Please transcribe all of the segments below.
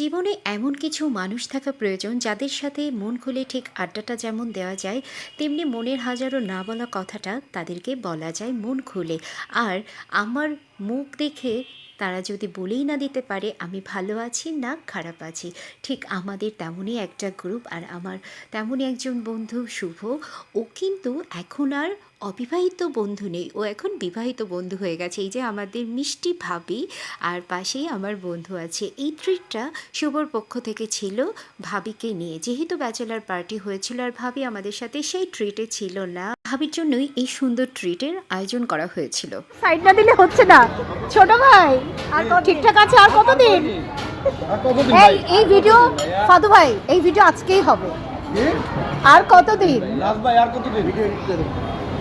জীবনে এমন কিছু মানুষ থাকা প্রয়োজন যাদের সাথে মন খুলে ঠিক আড্ডাটা যেমন দেওয়া যায়, তেমনি মনের হাজারো না বলা কথাটা তাদেরকে বলা যায় মন খুলে। আর আমার মুখ দেখে তারা যদি বলেই না দিতে পারে, আমি ভালো আছি না খারাপ আছি? ঠিক আমাদের তেমনই একটা গ্রুপ আর আমার তেমনই একজন বন্ধু শুভ, ও কিন্তু এখন আর অবিবাহিত বন্ধু নেই। ও এখন বিবাহিত বন্ধু হয়ে গেছে। এই যে আমাদের মিষ্টি ভাবি আর পাশেই আমার বন্ধু আছে। এই ট্রিটটা শুভর পক্ষ থেকে ছিল ভাবিকে নিয়ে। যেহেতু ব্যাচেলার পার্টি হয়েছিল আর ভাবি আমাদের সাথে সেই ট্রিটে ছিল না। ভাবির জন্যই এই সুন্দর ট্রিটের আয়োজন করা হয়েছিল। সাইড না দিলে হচ্ছে না। ছোট ভাই আর ঠিকঠাক আছে আর কতদিন? এই এই ভিডিও ফাদু ভাই এই ভিডিও আজকেই হবে। আর কতদিন? ভাই আর কত দিন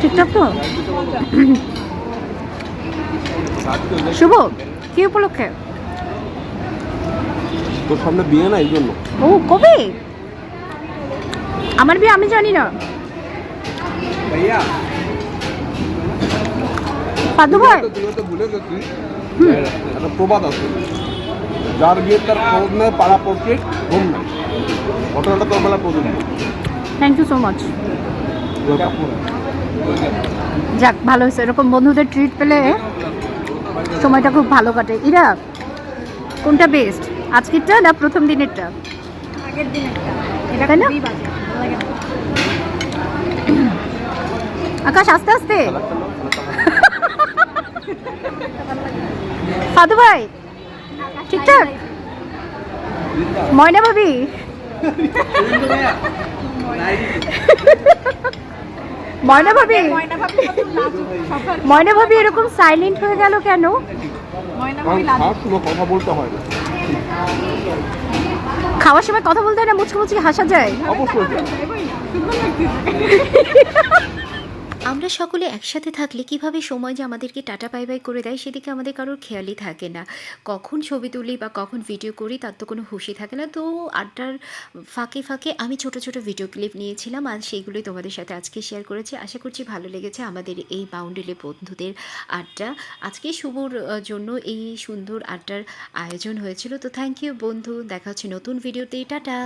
ঠিকঠাক তো? শুভ কি উপলক্ষে? তোর সামনে বিয়ে না এই জন্য। ও কবে? আমার বিয়ে আমি জানি না। भैया পাদু ভাই। একটা প্রবাদ আছে। যার বিয়ে তার খোঁজ নেয় পাড়া পড়ছে ঘুম নেয় ঘটনাটা তোর বেলা প্রযোজ্য থ্যাংক ইউ সো মাচ যাক ভালো হয়েছে। এরকম বন্ধুদের ট্রিট পেলে সময়টা খুব ভালো কাটে। ইরা কোনটা বেস্ট আজকেরটা না প্রথম দিনেরটা? আগের এটা তাই না? আকাশ আস্তে আস্তে। ফাদু ভাই ঠিকঠাক? ময়না ভাবি? ময়না ভাবি? ময়না ভাবি কত লাজুক সবার। ময়না ভাবি এরকম সাইলেন্ট হয়ে গেল কেন? কথা বলতে হয় না। খাওয়ার সময় কথা বলতে হয় না মুচকি মুচকি হাসা যায়? অবশ্যই। আমরা সকলে একসাথে থাকলে কীভাবে সময় যে আমাদেরকে টাটা বাই বাই করে দেয় সেদিকে আমাদের কারোর খেয়ালই থাকে না। কখন ছবি তুলি বা কখন ভিডিও করি তার তো কোনো হুঁশই থাকে না। তো আড্ডার ফাঁকে ফাঁকে আমি ছোট ছোট ভিডিও ক্লিপ নিয়েছিলাম আর সেইগুলোই তোমাদের সাথে আজকে শেয়ার করেছি। আশা করছি ভালো লেগেছে আমাদের এই বাউন্ডেলে বন্ধুদের আড্ডা। আজকে শুভর জন্য এই সুন্দর আড্ডার আয়োজন হয়েছিল। তো থ্যাংক ইউ বন্ধু, দেখা হচ্ছে নতুন ভিডিওতে টাটা!